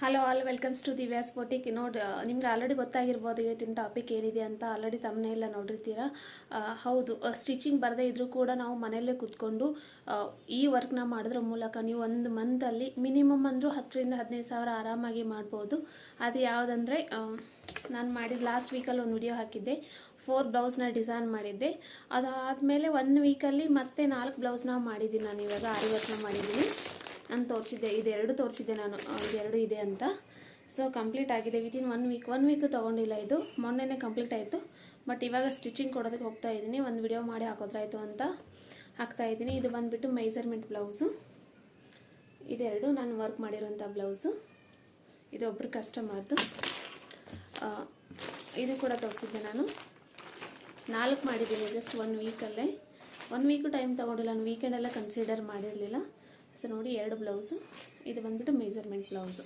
Hello all welcomes to Divya's boutique ನೋಡಿ ನಿಮ್ಗೆ already ಗೊತ್ತಾಗಿರ್ಬೋದು ಇವತ್ತಿನ ಟಾಪಿಕ್ ಏನಿದೆ ಅಂತ. ಆಲ್ರೆಡಿ ತಮ್ಮನೇ ಎಲ್ಲ ನೋಡಿರ್ತೀರ? ಹೌದು. ಸ್ಟಿಚಿಂಗ್ ಬರದೇ ಇದ್ದರೂ ಕೂಡ ನಾವು ಮನೆಯಲ್ಲೇ ಕೂತ್ಕೊಂಡು ಈ ವರ್ಕ್ನ ಮಾಡೋದ್ರ ಮೂಲಕ ನೀವು ಒಂದು ಮಂತಲ್ಲಿ ಮಿನಿಮಮ್ ಅಂದರೂ ಹತ್ತರಿಂದ ಹದಿನೈದು ಸಾವಿರ ಆರಾಮಾಗಿ ಮಾಡ್ಬೋದು. ಅದು ಯಾವುದಂದರೆ ನಾನು ಮಾಡಿದ ಲಾಸ್ಟ್ ವೀಕಲ್ಲಿ ಒಂದು ವಿಡಿಯೋ ಹಾಕಿದ್ದೆ. ಫೋರ್ ಬ್ಲೌಸ್ನ ಡಿಸೈನ್ ಮಾಡಿದ್ದೆ. ಅದಾದಮೇಲೆ ಒನ್ ವೀಕಲ್ಲಿ ಮತ್ತೆ ನಾಲ್ಕು ಬ್ಲೌಸ್ನ ಮಾಡಿದ್ದೀನಿ ನಾನು ಇವಾಗ. ಆರು ವರ್ಕ್ನ ಮಾಡಿದ್ದೀನಿ. ನಾನು ತೋರಿಸಿದ್ದೆ, ಇದೆರಡು ತೋರಿಸಿದ್ದೆ ನಾನು ಇದೆರಡು ಇದೆ ಅಂತ. ಸೊ ಕಂಪ್ಲೀಟ್ ಆಗಿದೆ. Within one week one week ತೊಗೊಂಡಿಲ್ಲ ಇದು. ಮೊನ್ನೆನೇ ಕಂಪ್ಲೀಟ್ ಆಯಿತು. ಬಟ್ ಇವಾಗ ಸ್ಟಿಚಿಂಗ್ ಕೊಡೋದಕ್ಕೆ ಹೋಗ್ತಾ ಇದ್ದೀನಿ. ಒಂದು ವಿಡಿಯೋ ಮಾಡಿ ಹಾಕೋದ್ರಾಯ್ತು ಅಂತ ಹಾಕ್ತಾ ಇದ್ದೀನಿ. ಇದು ಬಂದುಬಿಟ್ಟು ಮೆಜರ್ಮೆಂಟ್ ಬ್ಲೌಸು ಇದೆರಡು ನಾನು ವರ್ಕ್ ಮಾಡಿರೋಂಥ ಬ್ಲೌಸು ಇದು ಒಬ್ಬರು ಕಸ್ಟಮರ್ದು ಇದು ಕೂಡ ತೋರಿಸಿದ್ದೆ ನಾನು. ನಾಲ್ಕು ಮಾಡಿದ್ದೀನಿ ಜಸ್ಟ್ ಒನ್ ವೀಕಲ್ಲೇ ಒನ್ ವೀಕು ಟೈಮ್ ತೊಗೊಂಡಿಲ್ಲ. ನಾನು ವೀಕೆಂಡೆಲ್ಲ ಕನ್ಸಿಡರ್ ಮಾಡಿರಲಿಲ್ಲ. ಸೊ ನೋಡಿ ಎರಡು ಬ್ಲೌಸು ಇದು ಬಂದುಬಿಟ್ಟು ಮೇಜರ್ಮೆಂಟ್ ಬ್ಲೌಸು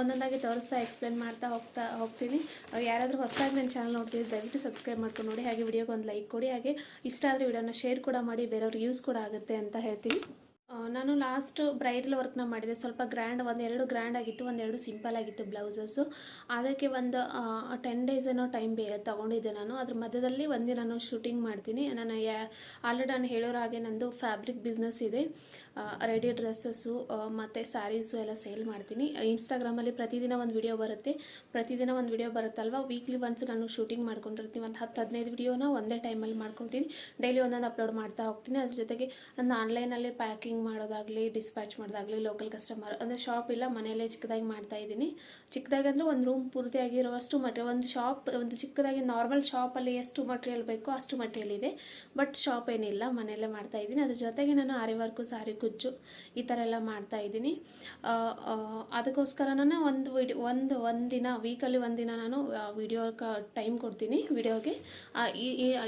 ಒಂದೊಂದಾಗಿ ತೋರಿಸ್ತಾ ಎಕ್ಸ್ಪ್ಲೇನ್ ಮಾಡ್ತಾ ಹೋಗ್ತಾ ಹೋಗ್ತೀನಿ. ಯಾರಾದರೂ ಹೊಸದಾಗಿ ನನ್ನ ಚಾನಲ್ ನೋಡ್ತಿದ್ರೆ ದಯವಿಟ್ಟು ಸಬ್ಸ್ಕ್ರೈಬ್ ಮಾಡ್ಕೊಂಡು ನೋಡಿ. ಹಾಗೆ ವಿಡಿಯೋಗೆ ಒಂದು ಲೈಕ್ ಕೊಡಿ. ಹಾಗೆ ಇಷ್ಟ ಆದರೆ ವಿಡಿಯೋನ ಶೇರ್ ಕೂಡ ಮಾಡಿ. ಬೇರೆಯವ್ರಿಗೆ ಯೂಸ್ ಕೂಡ ಆಗುತ್ತೆ ಅಂತ ಹೇಳ್ತೀನಿ. ನಾನು ಲಾಸ್ಟ್ ಬ್ರೈಡಲ್ ವರ್ಕ್ನ ಮಾಡಿದೆ. ಸ್ವಲ್ಪ ಗ್ರ್ಯಾಂಡ್ ಒಂದೆರಡು ಗ್ರ್ಯಾಂಡ್ ಆಗಿತ್ತು ಒಂದೆರಡು ಸಿಂಪಲ್ ಆಗಿತ್ತು ಬ್ಲೌಸಸ್ಸು ಅದಕ್ಕೆ ಒಂದು ಟೆನ್ ಡೇಸ್ ಏನೋ ಟೈಮ್ ಬೇ, ತೊಗೊಂಡಿದ್ದೆ ನಾನು. ಅದ್ರ ಮಧ್ಯದಲ್ಲಿ ಒಂದೇ ನಾನು ಶೂಟಿಂಗ್ ಮಾಡ್ತೀನಿ. ನಾನು ಯಾ ಆಲ್ರೆಡಿ ನಾನು ಹೇಳೋರ ಹಾಗೆ ನಂದು ಫ್ಯಾಬ್ರಿಕ್ ಬಿಸ್ನೆಸ್ ಇದೆ. ರೆಡಿ ಡ್ರೆಸ್ಸಸ್ಸು ಮತ್ತು ಸ್ಯಾರೀಸು ಎಲ್ಲ ಸೇಲ್ ಮಾಡ್ತೀನಿ. ಇನ್ಸ್ಟಾಗ್ರಾಮಲ್ಲಿ ಪ್ರತಿದಿನ ಒಂದು ವಿಡಿಯೋ ಬರುತ್ತೆ. ಪ್ರತಿದಿನ ಒಂದು ವಿಡಿಯೋ ಬರುತ್ತಲ್ವ? ವೀಕ್ಲಿ ಒನ್ಸ್ ನಾನು ಶೂಟಿಂಗ್ ಮಾಡ್ಕೊಂಡಿರ್ತೀನಿ. ಒಂದು ಹತ್ತು, ಹದಿನೈದು ವಿಡಿಯೋನ ಒಂದೇ ಟೈಮಲ್ಲಿ ಮಾಡ್ಕೊತೀನಿ. ಡೈಲಿ ಒಂದೊಂದು ಅಪ್ಲೋಡ್ ಮಾಡ್ತಾ ಹೋಗ್ತೀನಿ. ಅದ್ರ ಜೊತೆಗೆ ನನ್ನ ಆನ್ಲೈನಲ್ಲಿ ಪ್ಯಾಕಿಂಗ್ ಮಾಡೋದಾಗಲಿ ಡಿಸ್ಪ್ಯಾಚ್ ಮಾಡೋದಾಗಲಿ ಲೋಕಲ್ ಕಸ್ಟಮರ್ ಅಂದರೆ ಶಾಪ್ ಇಲ್ಲ ಮನೆಯಲ್ಲೇ ಚಿಕ್ಕದಾಗಿ ಮಾಡ್ತಾ ಇದ್ದೀನಿ. ಚಿಕ್ಕದಾಗಿ ಅಂದರೆ ಒಂದು ರೂಮ್ ಪೂರ್ತಿಯಾಗಿರುವಷ್ಟು ಮಟೀರಿಯಲ್ ಒಂದು ಶಾಪ್ ಒಂದು ಚಿಕ್ಕದಾಗಿ ನಾರ್ಮಲ್ ಶಾಪಲ್ಲಿ ಎಷ್ಟು ಮಟೀರಿಯಲ್ ಬೇಕೋ ಅಷ್ಟು ಮಟೀರಿಯಲ್ ಇದೆ. ಬಟ್ ಶಾಪ್ ಏನಿಲ್ಲ, ಮನೆಯಲ್ಲೇ ಮಾಡ್ತಾ ಇದ್ದೀನಿ. ಅದ್ರ ಜೊತೆಗೆ ನಾನು ಆರಿ ವರ್ಕು ಸಾರಿ ಕುಚ್ಚು ಈ ಥರ ಎಲ್ಲ ಮಾಡ್ತಾ ಇದ್ದೀನಿ. ಅದಕ್ಕೋಸ್ಕರನೇ ಒಂದು ವಿಡಿಯೋ ಒಂದು ಒಂದಿನ ವೀಕಲ್ಲಿ ಒಂದಿನ ನಾನು ವಿಡಿಯೋಕ್ಕೆ ಟೈಮ್ ಕೊಡ್ತೀನಿ ವಿಡಿಯೋಗೆ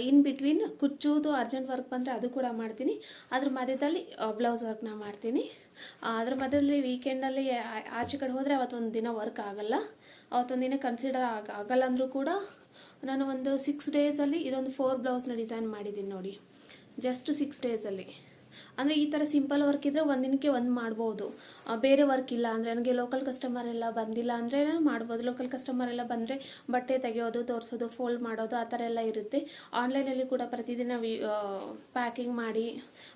ಇನ್ ಬಿಟ್ವೀನ್ ಕುಚ್ಚುದು ಅರ್ಜೆಂಟ್ ವರ್ಕ್ ಬಂದರೆ ಅದು ಕೂಡ ಮಾಡ್ತೀನಿ. ಅದ್ರ ಮಧ್ಯದಲ್ಲಿ ಬ್ಲೌಸ್ ವರ್ಕ್ನ ಮಾಡ್ತೀನಿ. ಅದ್ರ ಮಧ್ಯದಲ್ಲಿ ವೀಕೆಂಡಲ್ಲಿ ಆಚೆ ಕಡೆ ಹೋದರೆ ಅವತ್ತೊಂದು ದಿನ ವರ್ಕ್ ಆಗಲ್ಲ. ಅವತ್ತೊಂದು ದಿನ ಕನ್ಸಿಡರ್ ಆಗ ಆಗಲ್ಲ ಅಂದರೂ ಕೂಡ ನಾನು ಒಂದು ಸಿಕ್ಸ್ ಡೇಸಲ್ಲಿ ಇದೊಂದು ಫೋರ್ ಬ್ಲೌಸ್ನ ಡಿಸೈನ್ ಮಾಡಿದ್ದೀನಿ ನೋಡಿ. ಜಸ್ಟ್ ಸಿಕ್ಸ್ ಡೇಸಲ್ಲಿ ಅಂದರೆ ಈ ಥರ ಸಿಂಪಲ್ ವರ್ಕ್ ಇದ್ದರೆ ಒಂದಿನಕ್ಕೆ ದಿನಕ್ಕೆ ಒಂದು ಮಾಡ್ಬೋದು. ಬೇರೆ ವರ್ಕ್ ಇಲ್ಲ ಅಂದರೆ ನನಗೆ ಲೋಕಲ್ ಕಸ್ಟಮರ್ ಎಲ್ಲ ಬಂದಿಲ್ಲ ಅಂದರೆ ಮಾಡ್ಬೋದು. ಲೋಕಲ್ ಕಸ್ಟಮರ್ ಎಲ್ಲ ಬಂದರೆ ಬಟ್ಟೆ ತೆಗೆಯೋದು, ತೋರಿಸೋದು ಫೋಲ್ಡ್ ಮಾಡೋದು, ಆ ಥರ ಎಲ್ಲ ಇರುತ್ತೆ. ಆನ್ಲೈನಲ್ಲಿ ಕೂಡ ಪ್ರತಿದಿನ ವಿ ಪ್ಯಾಕಿಂಗ್ ಮಾಡಿ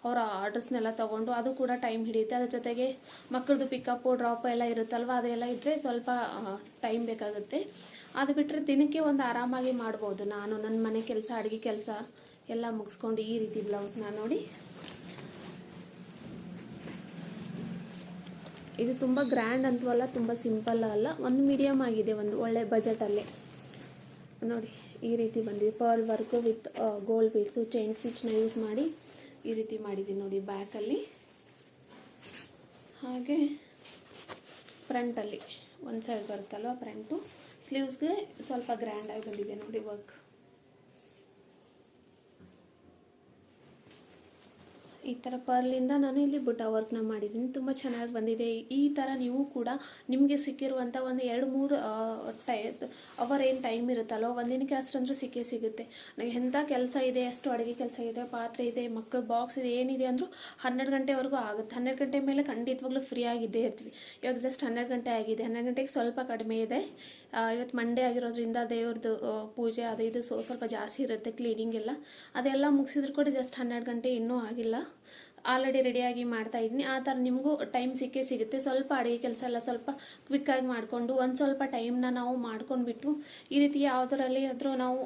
ಅವರ ಆರ್ಡರ್ಸ್ನೆಲ್ಲ ತೊಗೊಂಡು ಅದು ಕೂಡ ಟೈಮ್ ಹಿಡಿಯುತ್ತೆ. ಅದ್ರ ಜೊತೆಗೆ ಮಕ್ಕಳದು ಪಿಕಪ್ಪು ಡ್ರಾಪ್ ಎಲ್ಲ ಇರುತ್ತಲ್ವ, ಅದೆಲ್ಲ ಇದ್ದರೆ ಸ್ವಲ್ಪ ಟೈಮ್ ಬೇಕಾಗುತ್ತೆ. ಅದು ಬಿಟ್ಟರೆ ದಿನಕ್ಕೆ ಒಂದು ಆರಾಮಾಗಿ ಮಾಡ್ಬೋದು. ನಾನು ನನ್ನ ಮನೆ ಕೆಲಸ, ಅಡುಗೆ ಕೆಲಸ ಎಲ್ಲ ಮುಗಿಸ್ಕೊಂಡು ಈ ರೀತಿ ಬ್ಲೌಸ್ನ ನೋಡಿ ಇದು ತುಂಬ ಗ್ರ್ಯಾಂಡ್ ಅಂತೂ ಅಲ್ಲ, ತುಂಬ ಸಿಂಪಲ್ ಅಲ್ಲ. ಒಂದು ಮೀಡಿಯಮ್ ಆಗಿದೆ, ಒಂದು ಒಳ್ಳೆ ಬಜೆಟಲ್ಲೇ ನೋಡಿ, ಈ ರೀತಿ ಬಂದಿದೆ. Pearl work with gold beads chain ಸ್ಟಿಚ್ನ use ಮಾಡಿ ಈ ರೀತಿ ಮಾಡಿದ್ದೀನಿ ನೋಡಿ ಬ್ಯಾಕಲ್ಲಿ ಹಾಗೆ ಫ್ರಂಟಲ್ಲಿ ಒಂದು ಸೈಡ್ ಬರುತ್ತಲ್ವ ಫ್ರಂಟು ಸ್ಲೀವ್ಸ್ಗೆ ಸ್ವಲ್ಪ ಗ್ರ್ಯಾಂಡಾಗಿ ಬಂದಿದೆ ನೋಡಿ ವರ್ಕ್ ಈ ಥರ ಪರ್ಲಿಂದ ನಾನು ಇಲ್ಲಿ ಬುಟ್ಟ ವರ್ಕ್ನ ಮಾಡಿದ್ದೀನಿ. ತುಂಬ ಚೆನ್ನಾಗಿ ಬಂದಿದೆ. ಈ ಥರ ನೀವು ಕೂಡ ನಿಮಗೆ ಸಿಕ್ಕಿರುವಂಥ ಒಂದು ಎರಡು ಮೂರು ಟೈ, ಅವರ್ ಏನು ಟೈಮ್ ಇರುತ್ತಲ್ವ ಒಂದಿನಕ್ಕೆ ಅಷ್ಟಂದ್ರೂ ಸಿಕ್ಕೇ ಸಿಗುತ್ತೆ. ನನಗೆ ಎಂಥ ಕೆಲಸ ಇದೆ, ಅಷ್ಟು ಅಡುಗೆ ಕೆಲಸ ಇದೆ, ಪಾತ್ರೆ ಇದೆ ಮಕ್ಕಳು ಬಾಕ್ಸ್ ಇದೆ, ಏನಿದೆ ಅಂದರೂ ಹನ್ನೆರಡು ಗಂಟೆವರೆಗೂ ಆಗುತ್ತೆ. ಹನ್ನೆರಡು ಗಂಟೆ ಮೇಲೆ ಖಂಡಿತವಾಗ್ಲೂ ಫ್ರೀ ಆಗಿದ್ದೇ ಇರ್ತೀವಿ. ಇವಾಗ ಜಸ್ಟ್ ಹನ್ನೆರಡು ಗಂಟೆ ಆಗಿದೆ. ಹನ್ನೆರಡು ಗಂಟೆಗೆ ಸ್ವಲ್ಪ ಕಡಿಮೆ ಇದೆ. ಇವತ್ತು ಮಂಡೇ ಆಗಿರೋದ್ರಿಂದ ದೇವ್ರದ್ದು ಪೂಜೆ ಅದು ಇದು ಸ್ವಲ್ಪ ಜಾಸ್ತಿ ಇರುತ್ತೆ ಕ್ಲೀನಿಂಗ್ ಎಲ್ಲ. ಅದೆಲ್ಲ ಮುಗಿಸಿದ್ರು ಕೂಡ ಜಸ್ಟ್ ಹನ್ನೆರಡು ಗಂಟೆ ಇನ್ನೂ ಆಗಿಲ್ಲ. ಆಲ್ರೆಡಿ ರೆಡಿಯಾಗಿ ಮಾಡ್ತಾ ಇದ್ದೀನಿ. ಆ ಥರ ನಿಮಗೂ ಟೈಮ್ ಸಿಕ್ಕೇ ಸಿಗುತ್ತೆ. ಸ್ವಲ್ಪ ಅಡುಗೆ ಕೆಲಸ ಎಲ್ಲ ಸ್ವಲ್ಪ ಕ್ವಿಕ್ಕಾಗಿ ಮಾಡಿಕೊಂಡು ಒಂದು ಸ್ವಲ್ಪ ಟೈಮ್ನ ನಾವು ಮಾಡ್ಕೊಂಡ್ಬಿಟ್ಟು ಈ ರೀತಿ ಯಾವುದರಲ್ಲಿ ಆದರೂ ನಾವು